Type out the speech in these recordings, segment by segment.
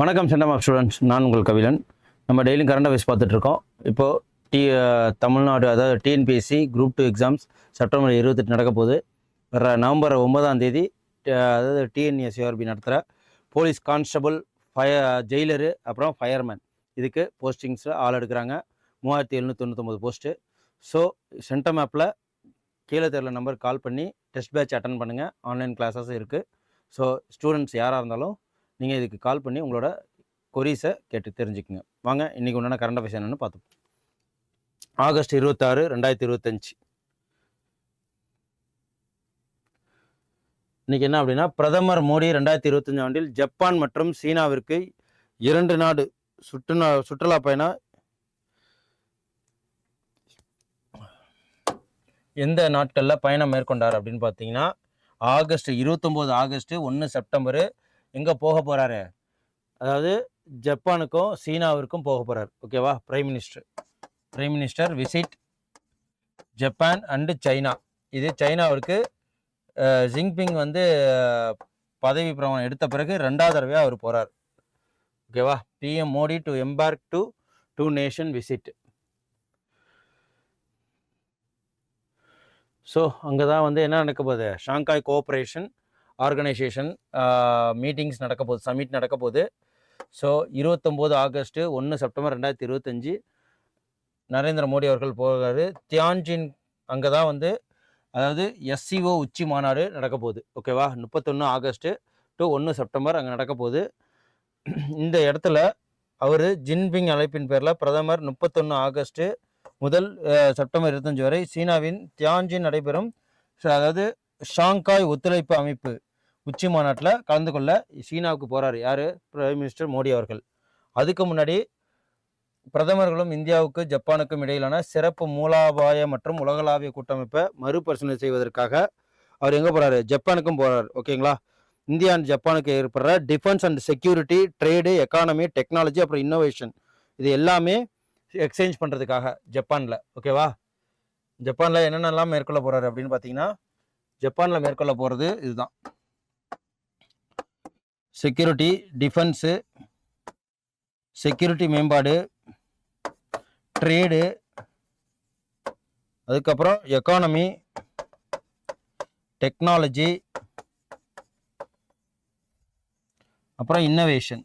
வணக்கம் centum of students நான் உங்கள் கவிழன் நம்ம டெய்லியும் கரண்ட் அஃபேர்ஸ் பார்த்துட்ருக்கோம் இப்போது டி தமிழ்நாடு அதாவது TNPSC group two exams September இருபத்தெட்டு நடக்க போகுது. வர நவம்பர் ஒன்பதாம் தேதி அதாவது டிஎன்எஸ்யூஆர்பி நடத்துகிற போலீஸ் கான்ஸ்டபுள் ஃபயர் ஜெயிலரு அப்புறம் ஃபயர்மேன் இதுக்கு போஸ்டிங்ஸில் ஆள் எடுக்கிறாங்க. மூவாயிரத்தி எழுநூற்றி தொண்ணூத்தொம்பது போஸ்ட்டு ஸோ சென்டம் ஆப்பில் கீழே தெரியல நம்பர் கால் பண்ணி டெஸ்ட் பேட்ச் அட்டன் பண்ணுங்கள் ஆன்லைன் கிளாஸஸும் இருக்குது ஸோ ஸ்டூடெண்ட்ஸ் யாராக இருந்தாலும் நீங்கள் இதுக்கு கால் பண்ணி உங்களோட கொரீஸை கேட்டு தெரிஞ்சுக்குங்க. வாங்க இன்றைக்கி உண்டான கரண்ட் அஃபேர்ஸ் என்னென்னு பார்த்துப்போம் ஆகஸ்ட் இருபத்தாறு ரெண்டாயிரத்தி இருபத்தஞ்சி. இன்றைக்கி என்ன அப்படின்னா பிரதமர் மோடி ரெண்டாயிரத்தி இருபத்தஞ்சு ஆண்டில் ஜப்பான் மற்றும் சீனாவிற்கு இரண்டு நாடு சுற்றுலா சுற்றுலா பயணம் எந்த நாட்களில் பயணம் மேற்கொண்டார் அப்படின்னு பார்த்தீங்கன்னா ஆகஸ்ட் இருபத்தொம்போது ஆகஸ்ட் ஒன்று செப்டம்பரு எங்கே போக போகிறாரு அதாவது ஜப்பானுக்கும் சீனாவிற்கும் போக போகிறார் ஓகேவா prime minister prime minister visit Japan and China இது சைனாவிற்கு ஜிங்பிங் வந்து பதவி பிரமாணம் எடுத்த பிறகு ரெண்டாவது தடவையாக அவர் போகிறார் ஓகேவா PM Modi to embark to two nation visit so அங்கே தான் வந்து என்ன நடக்க போகுது? ஷாங்காய் கோஆப்ரேஷன் ஆர்கனைசேஷன் மீட்டிங்ஸ் நடக்க போகுது சமிட் நடக்க போகுது. ஸோ இருபத்தொம்போது ஆகஸ்ட்டு ஒன்று செப்டம்பர் ரெண்டாயிரத்தி இருபத்தஞ்சி நரேந்திர மோடி அவர்கள் போகிறாரு தியான்ஜின் அங்கே தான் வந்து அதாவது எஸ்சிஓ உச்சி மாநாடு நடக்க போகுது. ஓகேவா முப்பத்தொன்று ஆகஸ்ட்டு டு ஒன்று செப்டம்பர் அங்கே நடக்க போகுது. இந்த இடத்துல அவர் ஜின்பிங் அழைப்பின் பேரில் பிரதமர் முப்பத்தொன்று ஆகஸ்ட்டு முதல் செப்டம்பர் இருபத்தஞ்சு வரை சீனாவின் தியான்ஜின் நடைபெறும் அதாவது ஷாங்காய் ஒத்துழைப்பு அமைப்பு உச்சி மாநாட்டில் கலந்து கொள்ள சீனாவுக்கு போகிறார் யார்? பிரைம் மினிஸ்டர் மோடி அவர்கள். அதுக்கு முன்னாடி பிரதமர்களும் இந்தியாவுக்கு ஜப்பானுக்கும் இடையிலான சிறப்பு மூலாபாய மற்றும் உலகளாவிய கூட்டமைப்பை மறுபரிசீலனை செய்வதற்காக அவர் எங்கே போகிறாரு ஜப்பானுக்கும் போகிறார் ஓகேங்களா? இந்தியா அண்ட் ஜப்பானுக்கு ஏற்படுற defence and security trade economy technology அப்புறம் இன்னோவேஷன் இது எல்லாமே எக்ஸ்சேஞ்ச் பண்ணுறதுக்காக ஜப்பானில் ஓகேவா ஜப்பானில் என்னென்னலாம் மேற்கொள்ள போகிறாரு அப்படின்னு பார்த்தீங்கன்னா ஜப்பானில் மேற்கொள்ள போகிறது இதுதான். செக்யூரிட்டி டிஃபென்ஸு செக்யூரிட்டி மேம்பாடு ட்ரேடு அதுக்கப்புறம் எக்கானமி டெக்னாலஜி அப்புறம் இன்னோவேஷன்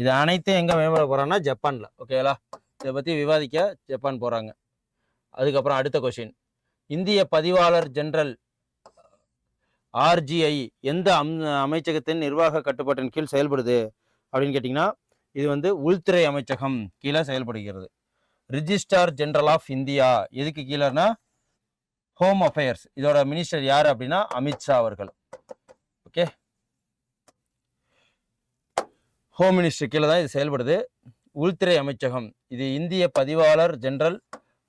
இது அனைத்தும் எங்கே மேம்பட போகிறாங்கன்னா ஜப்பானில். ஓகேங்களா இதை பற்றி விவாதிக்க ஜப்பான் போகிறாங்க அதுக்கப்புறம் அடுத்த கொஷின் இந்திய பதிவாளர் ஜெனரல் ஆர்ஜிஐ எந்த அம் அமைச்சகத்தின் நிர்வாக கட்டுப்பாட்டின் கீழ் செயல்படுது? அப்படின்னு கேட்டிங்கன்னா இது வந்து உள்துறை அமைச்சகம் கீழே செயல்படுகிறது. ரிஜிஸ்டார் ஜென்ரல் ஆஃப் இந்தியா எதுக்கு கீழேனா ஹோம் அஃபேர்ஸ் இதோட மினிஸ்டர் யார் அப்படின்னா அமித்ஷா அவர்கள். ஓகே ஹோம் மினிஸ்டர் கீழே தான் இது செயல்படுது. உள்துறை அமைச்சகம். இது இந்திய பதிவாளர் ஜெனரல்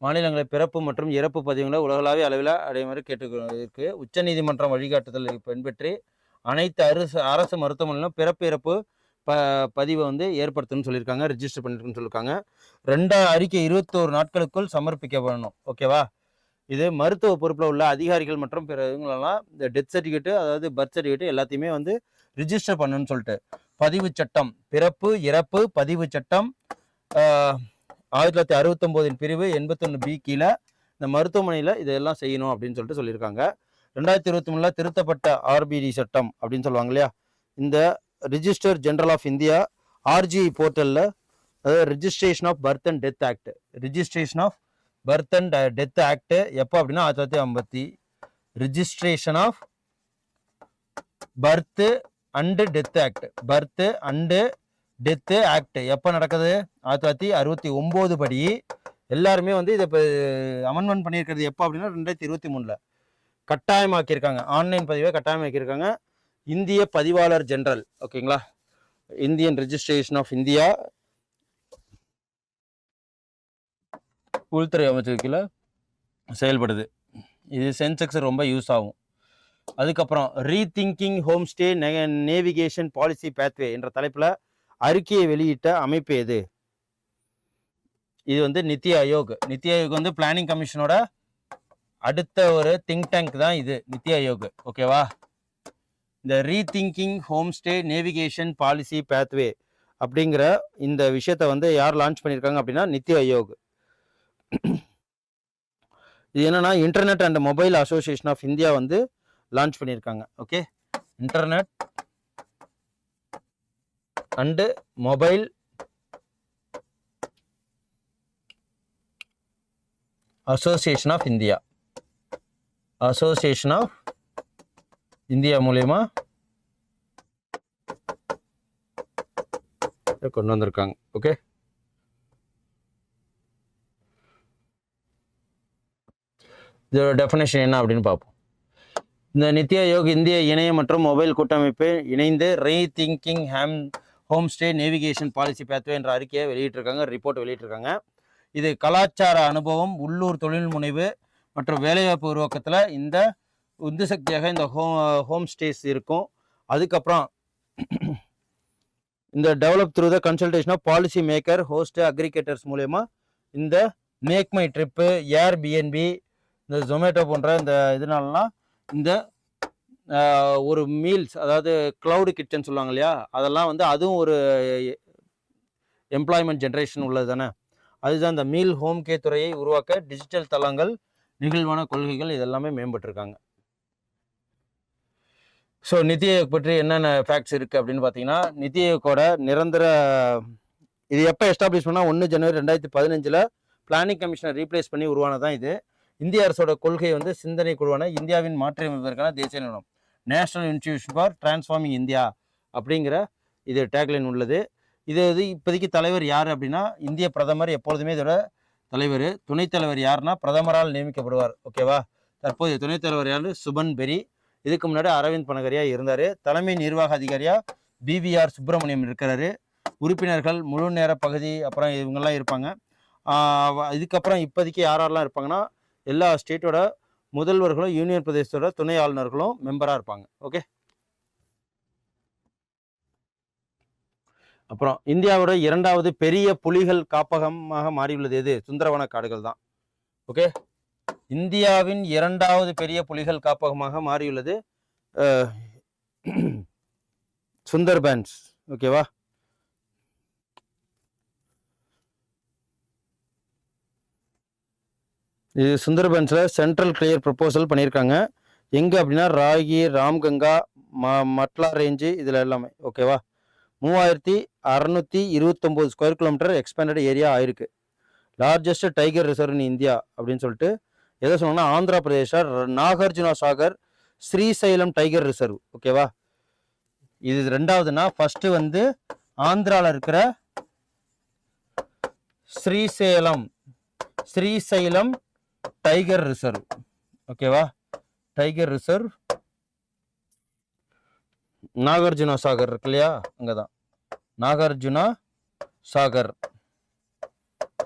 மாநிலங்களை பிறப்பு மற்றும் இறப்பு பதிவுகளை உலகளாவிய அளவில் அடையுமாறு கேட்டுக்கொண்டிருக்கு. உச்சநீதிமன்றம் வழிகாட்டுதலை பின்பற்றி அனைத்து அரசு அரசு மருத்துவமனையிலும் பிறப்பு இறப்பு ப பதிவை வந்து ஏற்படுத்தணும்னு சொல்லியிருக்காங்க ரிஜிஸ்டர் பண்ணிருக்குன்னு சொல்லியிருக்காங்க. ரெண்டா அறிக்கை இருபத்தோரு நாட்களுக்குள் சமர்ப்பிக்கப்படணும். ஓகேவா? இது மருத்துவ பொறுப்பில் உள்ள அதிகாரிகள் மற்றும் பிற இவங்களெல்லாம் இந்த டெத் சர்டிஃபிகேட்டு அதாவது பர்த் சர்டிஃபிகேட்டு எல்லாத்தையுமே வந்து ரிஜிஸ்டர் பண்ணணும்னு சொல்லிட்டு. பதிவு சட்டம். பிறப்பு இறப்பு பதிவு சட்டம். ஆயிரத்தி தொள்ளாயிரத்தி அறுபத்தொம்போதின் பிரிவு எண்பத்தொன்று பி கீழே இந்த மருத்துவமனையில் இதெல்லாம் செய்யணும் அப்படின்னு சொல்லிட்டு சொல்லியிருக்காங்க. ரெண்டாயிரத்தி இருபத்தி மூணில் திருத்தப்பட்ட ஆர்பிடி சட்டம் அப்படின்னு சொல்லுவாங்க இல்லையா? இந்த register general of India RGI போர்ட்டலில் அதாவது registration of birth and death act registration of birth and death act எப்போ அப்படின்னா ஆயிரத்தி தொள்ளாயிரத்தி ஐம்பத்தி registration of birth and death act. Birth and death act. எப்போ நடக்குது? ஆயிரத்தி தொள்ளாயிரத்தி அறுபத்தி ஒம்பது படி. எல்லாருமே வந்து இதை இப்போ அமெண்ட்மெண்ட் பண்ணியிருக்கிறது எப்போ அப்படின்னா ரெண்டாயிரத்தி இருபத்தி மூணில். கட்டாயமாக்கியிருக்காங்க. ஆன்லைன் பதிவை கட்டாயமாக்கியிருக்காங்க. இந்திய பதிவாளர் ஜெனரல். ஓகேங்களா? Indian registration of India. உள்துறை அமைச்சகத்தில் செயல்படுது. இது சென்செக்ஸ் ரொம்ப யூஸ் ஆகும். அதுக்கப்புறம் rethinking home stay navigation policy pathway என்ற தலைப்பில் அறிக்கையை வெளியிட்ட அமைப்பு எது? இது வந்து நித்தி ஆயோக். நித்தி ஆயோக் வந்து பிளானிங் கமிஷனோட அடுத்த ஒரு திங்க் டேங்க் தான் இது நித்தி ஆயோக். ஓகேவா இந்த rethinking home stay navigation policy pathway அப்படிங்கிற இந்த விஷயத்த வந்து யார் லான்ச் பண்ணியிருக்காங்க அப்படின்னா நித்தி ஆயோக். இது என்னன்னா internet and mobile association of India வந்து லான்ச் பண்ணியிருக்காங்க. Okay internet and mobile association of India association of India மூலயமா கொண்டு வந்திருக்காங்க. ஓகே இதோட டெஃபினேஷன் என்ன அப்படின்னு பார்ப்போம். இந்த நித்யா யோக் இந்திய இணைய மற்றும் மொபைல் கூட்டமைப்பு இணைந்து rethinking home home stay navigation policy pathway என்ற அறிக்கையை வெளியிட்டிருக்காங்க ரிப்போர்ட் வெளியிட்டிருக்காங்க. இது கலாச்சார அனுபவம் உள்ளூர் தொழில் முனைவு மற்றும் வேலைவாய்ப்பு உருவாக்கத்தில் இந்த உந்து சக்தியாக இந்த ஹோம் ஹோம் ஸ்டேஸ் இருக்கும். அதுக்கப்புறம் இந்த develop through the consultation policy maker host aggregators மூலயமா இந்த MakeMyTrip Airbnb இந்த ஜொமேட்டோ போன்ற இந்த இதனாலலாம் இந்த ஒரு மீல்ஸ் அதாவது க்ளவுடு கிச்சன் சொல்லுவாங்க இல்லையா? அதெல்லாம் வந்து அதுவும் ஒரு எம்ப்ளாய்மெண்ட் ஜென்ரேஷன் உள்ளது தானே? அதுதான் இந்த மீல் ஹோம் கே துறையை உருவாக்க டிஜிட்டல் தளங்கள் நிகழ்வான கொள்கைகள் இதெல்லாமே மேம்பட்டிருக்காங்க. ஸோ நிதி ஆயோக் பற்றி என்னென்ன ஃபேக்ட்ஸ் இருக்குது அப்படின்னு பார்த்தீங்கன்னா நிதி ஆயோக்கோட நிரந்தர இது எப்போ எஸ்டாப்ளிஷ் பண்ணால் ஒன்று ஜனவரி ரெண்டாயிரத்தி பதினஞ்சில் பிளானிங் கமிஷனை ரீப்ளேஸ் பண்ணி உருவானதான் இது. இந்திய அரசோட கொள்கை வந்து சிந்தனை குழுவான இந்தியாவின் மாற்றியமைப்பதற்கான தேசிய நிறுவனம். National institution for transforming India அப்படிங்கிற இது டேக்லைன் உள்ளது. இது இது இப்போதைக்கு தலைவர் யார் அப்படின்னா இந்திய பிரதமர் எப்பொழுதுமே இதோட தலைவர். துணைத் தலைவர் யாருன்னா பிரதமரால் நியமிக்கப்படுவார். ஓகேவா தற்போதைய துணைத் தலைவர் யார்? சுபன் பெரி. இதுக்கு முன்னாடி அரவிந்த் பனகரியாக இருந்தார். தலைமை நிர்வாக அதிகாரியாக பிவிஆர் சுப்பிரமணியம் இருக்கிறாரு. உறுப்பினர்கள் முழு நேர பகுதி அப்புறம் இவங்கெல்லாம் இருப்பாங்க. இதுக்கப்புறம் இப்போதைக்கு யார் யாரெல்லாம் இருப்பாங்கன்னா எல்லா ஸ்டேட்டோட முதல்வர்களும் யூனியன் பிரதேசத்தோட துணை ஆளுநர்களும் மெம்பராக இருப்பாங்க. ஓகே அப்புறம் இந்தியாவோட இரண்டாவது பெரிய புலிகள் காப்பகமாக மாறியுள்ளது எது? சுந்தரவன காடுகள் தான். ஓகே இந்தியாவின் இரண்டாவது பெரிய புலிகள் காப்பகமாக மாறியுள்ளது சுந்தர்பேன்ஸ். ஓகேவா இது சுந்தர்பன்ஸில் சென்ட்ரல் கிளியர் ப்ரப்போசல் பண்ணியிருக்காங்க. எங்கே அப்படின்னா ராகி ராம்கங்கா ம மட்லா ரேஞ்சு இதில் எல்லாமே ஓகேவா மூவாயிரத்தி அறநூற்றி இருபத்தொம்போது ஸ்கொயர் கிலோமீட்டர் எக்ஸ்பேண்டட் ஏரியா ஆயிருக்கு. Largest tiger reserve in India அப்படின்னு சொல்லிட்டு எதை சொன்னோம்னா ஆந்திரா பிரதேஷா நாகார்ஜுனா சாகர் ஸ்ரீசைலம் டைகர் ரிசர்வ் ஓகேவா இது ரெண்டாவதுன்னா ஃபஸ்ட்டு வந்து ஆந்திராவில் இருக்கிற ஸ்ரீசேலம் ஸ்ரீசைலம் டைகர் ரிசர்வ் ஓகேவா டைகர் ரிசர்வ் நாகார்ஜுனா சாகர் இருக்கு இல்லையா? அங்கதான். நாகார்ஜுனா சாகர்.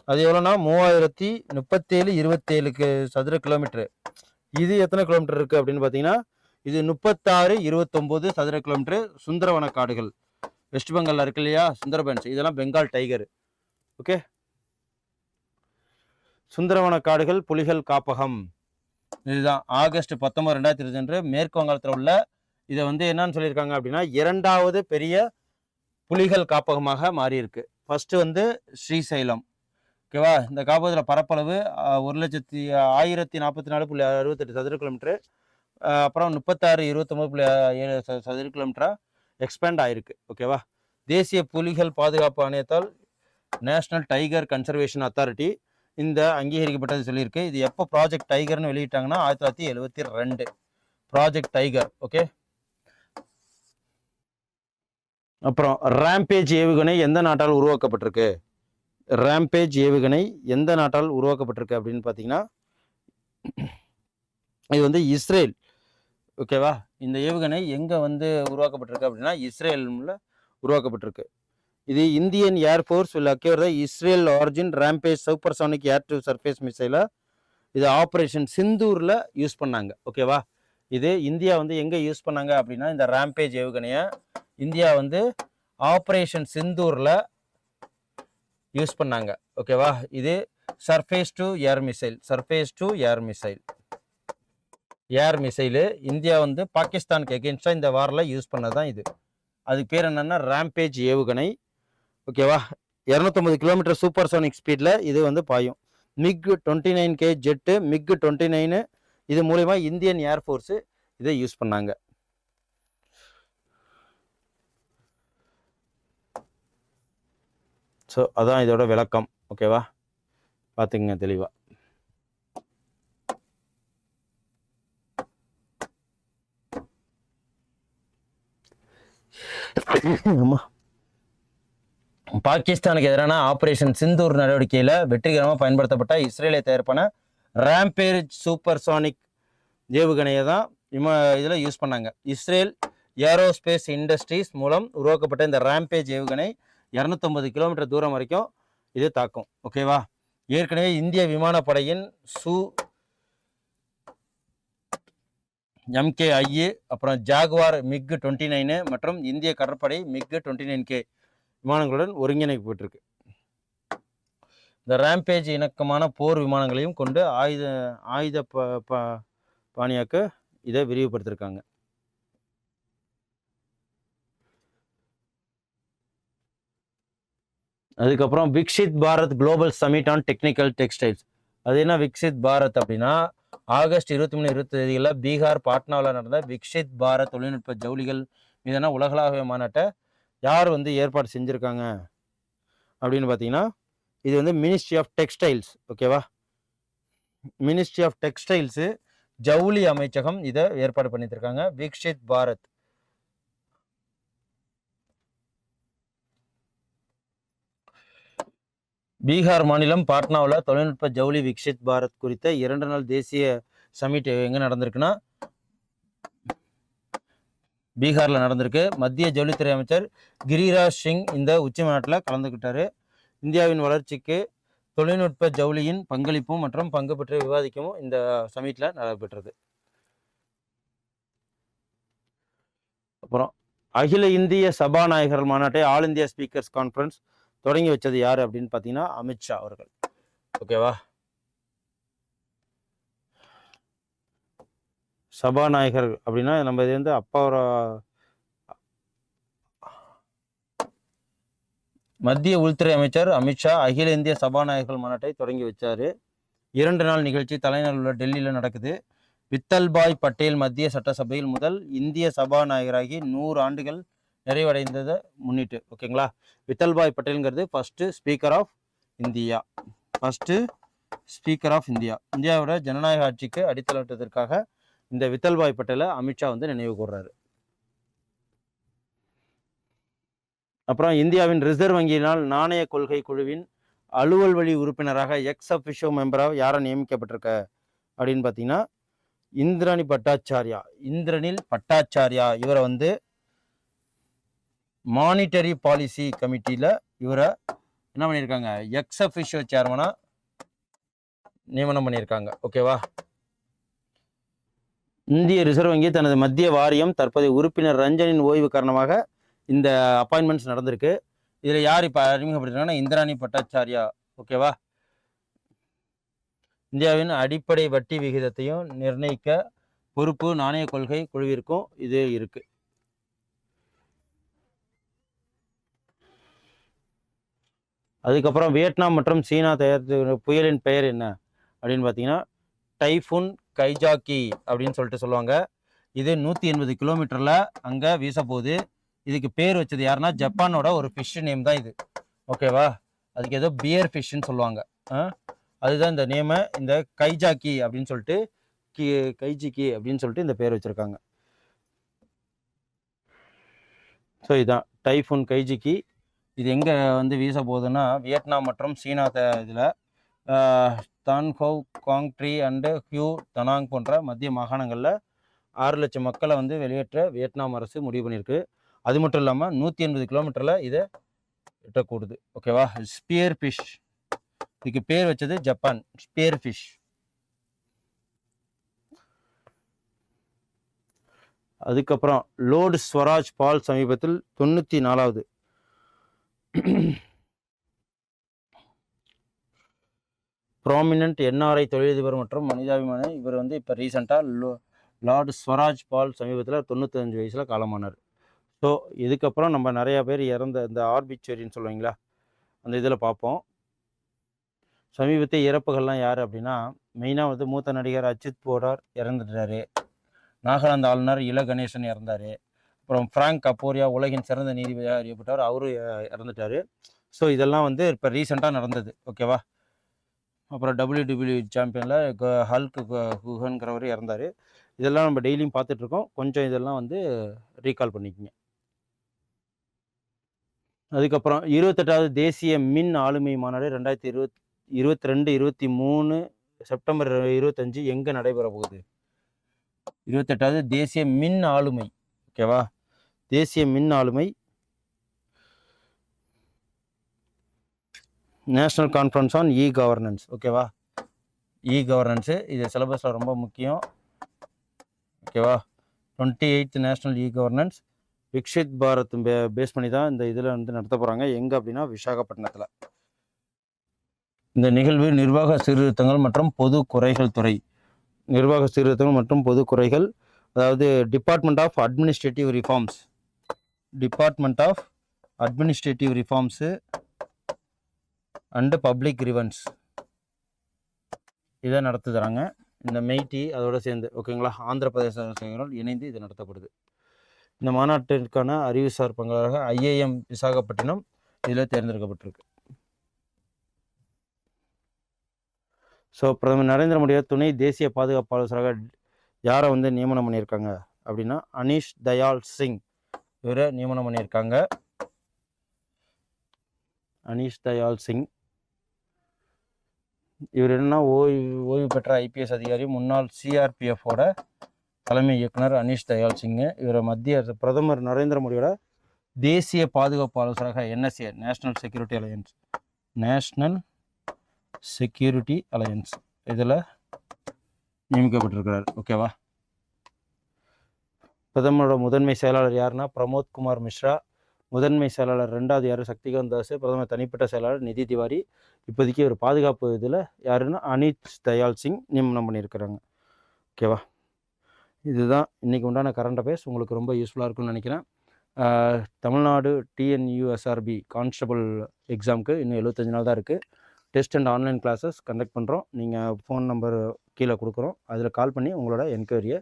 அது எவ்வளோனா மூவாயிரத்தி முப்பத்தேழு இருபத்தேழுக்கு சதுர கிலோமீட்டரு. இது எத்தனை கிலோமீட்டர் இருக்கு அப்படின்னு பார்த்தீங்கன்னா இது முப்பத்தாறு இருபத்தொம்போது சதுர கிலோமீட்டர் சுந்தரவன காடுகள். வெஸ்ட் பெங்காலில் இருக்கு இல்லையா? சுந்தரபன்ஸ் இதெல்லாம் பெங்கால் டைகர். ஓகே சுந்தரவன காடுகள் புலிகள் காப்பகம். இதுதான். ஆகஸ்ட் பத்தொன்பது ரெண்டாயிரத்தி இருபது அன்று மேற்கு வங்காளத்தில் உள்ள இதை வந்து என்னன்னு சொல்லியிருக்காங்க அப்படின்னா இரண்டாவது பெரிய புலிகள் காப்பகமாக மாறியிருக்கு. ஃபஸ்ட்டு ஃபர்ஸ்ட் வந்து ஸ்ரீசைலம். ஓகேவா இந்த காப்பகத்தில் பரப்பளவு ஒரு லட்சத்தி ஆயிரத்தி நாற்பத்தி நாலு புள்ளி அறுபத்தெட்டு சதுர கிலோமீட்டரு. அப்புறம் முப்பத்தாறு இருபத்தொம்பது புள்ளி ஏழு ச- சதுர கிலோமீட்டராக எக்ஸ்பேண்ட் ஆயிருக்கு. ஓகேவா தேசிய புலிகள் பாதுகாப்பு ஆணையத்தால் நேஷனல் டைகர் கன்சர்வேஷன் அத்தாரிட்டி இந்த அங்கீகரிக்கப்பட்டது சொல்லியிருக்கு. இது எப்போ ப்ராஜெக்ட் டைகர்னு வெளியிட்டாங்கன்னா ஆயிரத்தி தொள்ளாயிரத்தி எழுபத்தி ரெண்டு. ப்ராஜெக்ட் டைகர் ஓகே அப்புறம் ரேம்பேஜ் ஏவுகணை எந்த நாட்டால் உருவாக்கப்பட்டிருக்கு? ரேம்பேஜ் ஏவுகணை எந்த நாட்டால் உருவாக்கப்பட்டிருக்கு அப்படின்னு பார்த்தீங்கன்னா இது வந்து இஸ்ரேல் ஓகேவா இந்த ஏவுகணை எங்கே வந்து உருவாக்கப்பட்டிருக்கு அப்படின்னா இஸ்ரேலில் உருவாக்கப்பட்டிருக்கு. இது Indian air force will acquire the Israel origin Rampage supersonic air to surface மிசைலை இது ஆப்ரேஷன் சிந்தூரில் யூஸ் பண்ணாங்க. ஓகேவா இது இந்தியா வந்து எங்கே யூஸ் பண்ணாங்க அப்படின்னா இந்த ரேம்பேஜ் ஏவுகணையை இந்தியா வந்து ஆப்ரேஷன் சிந்தூரில் யூஸ் பண்ணாங்க. ஓகேவா இது surface to air missile surface to air missile. Air missile India வந்து பாகிஸ்தானுக்கு எகென்ஸ்டாக இந்த வாரில் யூஸ் பண்ணதான் இது. அதுக்கு பேர் என்னென்னா ரேம்பேஜ் ஏவுகணை. ஓகேவா? இரநூத்தொம்பது கிலோமீட்டர் சூப்பர் சோனிக் ஸ்பீடில் இது வந்து பாயும். MiG twenty nine K jet MiG twenty nine இது மூலயமா இந்தியன் ஏர்ஃபோர்ஸு இதை யூஸ் பண்ணாங்க. ஸோ அதான் இதோட விளக்கம். ஓகேவா? பார்த்துங்க தெளிவாக ஆமாம் பாகிஸ்தானுக்கு எதிரான ஆபரேஷன் சிந்தூர் நடவடிக்கையில் வெற்றிகரமாக பயன்படுத்தப்பட்ட இஸ்ரேலை தயாரிப்பான சூப்பர் சானிக் ஏவுகணையை தான் இம இதில் யூஸ் பண்ணாங்க. இஸ்ரேல் ஏரோஸ்பேஸ் இண்டஸ்ட்ரீஸ் மூலம் உருவாக்கப்பட்ட இந்த ரேம்பேஜ் ஏவுகணை இரநூத்தொம்பது கிலோமீட்டர் தூரம் வரைக்கும் இது தாக்கும். ஓகேவா ஏற்கனவே இந்திய விமானப்படையின் சு எம்கேஐஏ அப்புறம் ஜாகுவார் மிக் டுவெண்ட்டி நைனு மற்றும் இந்திய கடற்படை மிக் டுவெண்ட்டி நைன் கே விமானங்களுடன் ஒருங்கிணைக்கப்பட்டிருக்கு இந்த ரேம்பேஜ் இணக்கமான போர் விமானங்களையும் கொண்டு ஆயுத ஆயுத ப ப பாணியாக்க இதை விரிவுபடுத்தியிருக்காங்க அதுக்கப்புறம் Viksit Bharat global summit on technical textiles. அது என்ன விக்ஷித் பாரத் அப்படின்னா ஆகஸ்ட் இருபத்தி மூணு இருபத்தி தேதிகளில் பீகார் பாட்னாவில் நடந்த விக்ஷித் பாரத் தொழில்நுட்ப ஜவுளிகள் மீதான உலகளாவிய மாநாட்டை யார் வந்து ஏற்பாடு செஞ்சுருக்காங்க? அப்படின்னு பார்த்தீங்கன்னா இது வந்து மினிஸ்ட்ரி ஆஃப் டெக்ஸ்டைல்ஸ் ஓகேவா மினிஸ்ட்ரி ஆஃப் டெக்ஸ்டைல்ஸு ஜவுளி அமைச்சகம் இதை ஏற்பாடு பண்ணியிருக்காங்க விக்ஷித் பாரத் பீகார் மாநிலம் பாட்னாவில் தொழில்நுட்ப ஜவுளி விக்ஷித் பாரத் குறித்த இரண்டு நாள் தேசிய சமிட் எங்கே நடந்திருக்குன்னா பீகாரில் நடந்திருக்கு. மத்திய ஜவுளித்துறை அமைச்சர் கிரிராஜ் சிங் இந்த உச்சி மாநாட்டில் கலந்துக்கிட்டாரு இந்தியாவின் வளர்ச்சிக்கு தொழில்நுட்ப ஜவுளியின் பங்களிப்பும் மற்றும் பங்கு பற்றி விவாதிக்கவும் இந்த சமீட்டில் நடைபெற்றது. அப்புறம் அகில இந்திய சபாநாயகர் மாநாட்டை ஆல் இந்தியா ஸ்பீக்கர்ஸ் கான்ஃபரன்ஸ் தொடங்கி வச்சது யார் அப்படின்னு பார்த்தீங்கன்னா அமித்ஷா அவர்கள். ஓகேவா? சபாநாயகர் அப்படின்னா நம்ம இது வந்து அப்பாவோட மத்திய உள்துறை அமைச்சர் அமித்ஷா அகில இந்திய சபாநாயகர்கள் மாநாட்டை தொடங்கி வச்சாரு. இரண்டு நாள் நிகழ்ச்சி தலைநகர் உள்ள டெல்லியில் நடக்குது. வித்தல்பாய் பட்டேல் மத்திய சட்டசபையில் முதல் இந்திய சபாநாயகராகி நூறு ஆண்டுகள் நிறைவடைந்ததை முன்னிட்டு ஓகேங்களா? Vithalbhai பட்டேலுங்கிறது first speaker of India. First speaker of India. இந்தியாவோட ஜனநாயக ஆட்சிக்கு அடித்தளட்டதற்காக இந்த வித்தல்பாய் பட்டேலை அமித்ஷா வந்து நினைவு கூர்றாரு. அப்புறம் இந்தியாவின் ரிசர்வ் வங்கியினால் நாணய கொள்கை குழுவின் அலுவல் வழி உறுப்பினராக எக்ஸ் அஃபிஷியோ மெம்பராக யாரை நியமிக்கப்பட்டிருக்க? அப்படின்னு பார்த்தீங்கன்னா இந்திரனி பட்டாச்சாரியா. இந்திரனில் பட்டாச்சாரியா. இவரை வந்து மானிட்டரி பாலிசி கமிட்டியில் இவரை என்ன பண்ணியிருக்காங்க? எக்ஸ் அஃபிஷியோ சேர்மனாக நியமனம் பண்ணியிருக்காங்க. ஓகேவா? இந்திய ரிசர்வ் வங்கி தனது மத்திய வாரியம் தற்போதைய உறுப்பினர் ரஞ்சனின் ஓய்வு காரணமாக இந்த அப்பாயின்மெண்ட்ஸ் நடந்திருக்கு. இதில் யார் இப்போ அறிமுகப்படுத்திருக்காங்கன்னா இந்திராணி பட்டாச்சாரியா. ஓகேவா இந்தியாவின் அடிப்படை வட்டி விகிதத்தையும் நிர்ணயிக்க பொறுப்பு நாணய கொள்கை குழுவிற்கும் இது இருக்கு. அதுக்கப்புறம் வியட்நாம் மற்றும் சீனா தயாரித்த புயலின் பெயர் என்ன? அப்படின்னு பார்த்தீங்கன்னா டைஃபுன் கைஜாக்கி அப்படின்னு சொல்லிட்டு சொல்லுவாங்க. இது நூற்றி எண்பது கிலோமீட்டரில் அங்கே வீச போகுது இதுக்கு பேர் வச்சது யாருன்னா ஜப்பானோட ஒரு ஃபிஷ் நேம் தான் இது. ஓகேவா அதுக்கு ஏதோ பியர் ஃபிஷ்ன்னு சொல்லுவாங்க. அதுதான் இந்த நேமை இந்த கைஜாக்கி அப்படின்னு சொல்லிட்டு கி கைஜிக்கி அப்படின்னு சொல்லிட்டு இந்த பேர் வச்சுருக்காங்க. ஸோ இதுதான் டைஃபூன் கைஜிக்கி. இது எங்கே வந்து வீச போகுதுன்னா வியட்நாம் மற்றும் சீனா த இதில். தான்ஹோவ் காங்ட்ரி அண்டு ஹியூ தனாங் போன்ற மத்திய மாகாணங்களில் ஆறு லட்சம் மக்களை வந்து வெளியேற்ற வியட்நாம் அரசு முடிவு பண்ணியிருக்கு. அது மட்டும் இல்லாமல் நூற்றி எண்பது கிலோமீட்டரில் இதை எட்டக்கூடுது ஓகேவா? ஸ்பியர் ஃபிஷ் இதுக்கு பேர் வச்சது ஜப்பான். ஸ்பியர் ஃபிஷ் அதுக்கப்புறம் லோடு ஸ்வராஜ் பால் சமீபத்தில் தொண்ணூற்றி நாலாவது. ப்ராமினன்ட் என்ஆர்ஐ தொழிலதிபர் மற்றும் மனிதாபிமான. இவர் வந்து இப்போ ரீசெண்டாக லோ லார்டு ஸ்வராஜ் பால் சமீபத்தில் தொண்ணூத்தஞ்சு வயசில் காலமானார். ஸோ இதுக்கப்புறம் நம்ம நிறையா பேர் இறந்த இந்த ஆர்பிச்சரின்னு சொல்லுவீங்களா? அந்த இதில் பார்ப்போம். சமீபத்திய இறப்புகள்லாம் யார் அப்படின்னா மெயினாக வந்து மூத்த நடிகர் அஜித் போடார் இறந்துட்டாரு. நாகாலாந்து ஆளுநர் இல கணேசன் இறந்தார். அப்புறம் ஃப்ராங்க் கப்போரியா உலகின் சிறந்த நீதிபதியாக அறியப்பட்டவர் அவரும் இறந்துட்டார். ஸோ இதெல்லாம் வந்து இப்போ ரீசெண்டாக நடந்தது. ஓகேவா அப்புறம் டபிள்யூ சாம்பியனில் ஹல்க் குஹன்கிறவர் இறந்தார். இதெல்லாம் நம்ம டெய்லியும் பார்த்துட்ருக்கோம் கொஞ்சம் இதெல்லாம் வந்து ரீகால் பண்ணிக்கோங்க. அதுக்கப்புறம் இருபத்தெட்டாவது தேசிய மின் ஆளுமை மாநாடு ரெண்டாயிரத்தி இருபத் இருபத்தி ரெண்டு இருபத்தி மூணு செப்டம்பர் இருபத்தஞ்சு எங்கே நடைபெற போகுது? இருபத்தெட்டாவது தேசிய மின் ஆளுமை ஓகேவா தேசிய மின் ஆளுமை national conference on e governance ஓகேவா இ கவர்னன்ஸு இது சிலபஸில் ரொம்ப முக்கியம். ஓகேவா twenty eighth national e governance Viksit Bharat பே பேஸ் பண்ணி தான் இந்த இதில் வந்து நடத்த போகிறாங்க எங்கே அப்படின்னா விசாகப்பட்டினத்தில். இந்த நிகழ்வு நிர்வாக சீர்திருத்தங்கள் மற்றும் பொது குறைகள் துறை. நிர்வாக சீர்திருத்தங்கள் மற்றும் பொது குறைகள் அதாவது department of administrative reforms department of administrative reforms and public grievances இதை நடத்துகிறாங்க. தராங்க இந்த மெய்டி அதோடு சேர்ந்து ஓகேங்களா ஆந்திர பிரதேச இணைந்து இது நடத்தப்படுது. இந்த மாநாட்டிற்கான அறிவுசார் பங்காளராக ஐஏஎம் விசாகப்பட்டினம் இதில் தேர்ந்தெடுக்கப்பட்டிருக்கு. ஸோ பிரதமர் நரேந்திர மோடியோட துணை தேசிய பாதுகாப்பு யாரை வந்து நியமனம் பண்ணியிருக்காங்க? அப்படின்னா அனீஷ் தயாள் சிங். இவரை நியமனம் பண்ணியிருக்காங்க. அனீஷ் தயாள் சிங். இவர் என்னன்னா ஓய்வு ஓய்வு பெற்ற ஐபிஎஸ் அதிகாரி முன்னாள் சிஆர்பிஎஃபோட தலைமை இயக்குனர் அனீஷ் தயால் சிங்கு. இவரை மத்திய அரசு பிரதமர் நரேந்திர மோடியோட தேசிய பாதுகாப்பு ஆலோசகராக NSA national security alliance. National security alliance. இதில் நியமிக்கப்பட்டிருக்கிறார். ஓகேவா பிரதமரோட முதன்மை செயலாளர் யாருன்னா பிரமோத் குமார் மிஸ்ரா. முதன்மை செயலாளர் ரெண்டாவது யார்? சக்திகாந்த் தாஸ் பிரதமர் தனிப்பட்ட செயலாளர் நிதி திவாரி. இப்போதைக்கு ஒரு பாதுகாப்பு இதில் யாருன்னா அனித் தயாள் சிங் நியமனம் பண்ணியிருக்கிறாங்க. ஓகேவா இதுதான் இன்றைக்கி உண்டான கரண்ட் அஃபேர்ஸ் உங்களுக்கு ரொம்ப யூஸ்ஃபுல்லாக இருக்கும்னு நினைக்கிறேன். தமிழ்நாடு டிஎன்யூஎஸ்ஆர்பி கான்ஸ்டபிள் எக்ஸாமுக்கு இன்னும் எழுபத்தஞ்சு நாள் தான் இருக்குது test and online classes conduct பண்ணுறோம் நீங்கள் ஃபோன் நம்பர் கீழே கொடுக்குறோம். அதில் கால் பண்ணி உங்களோட என்கொயரியை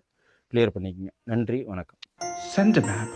கிளியர் பண்ணிக்கோங்க. நன்றி வணக்கம். சென்ட் மேப்.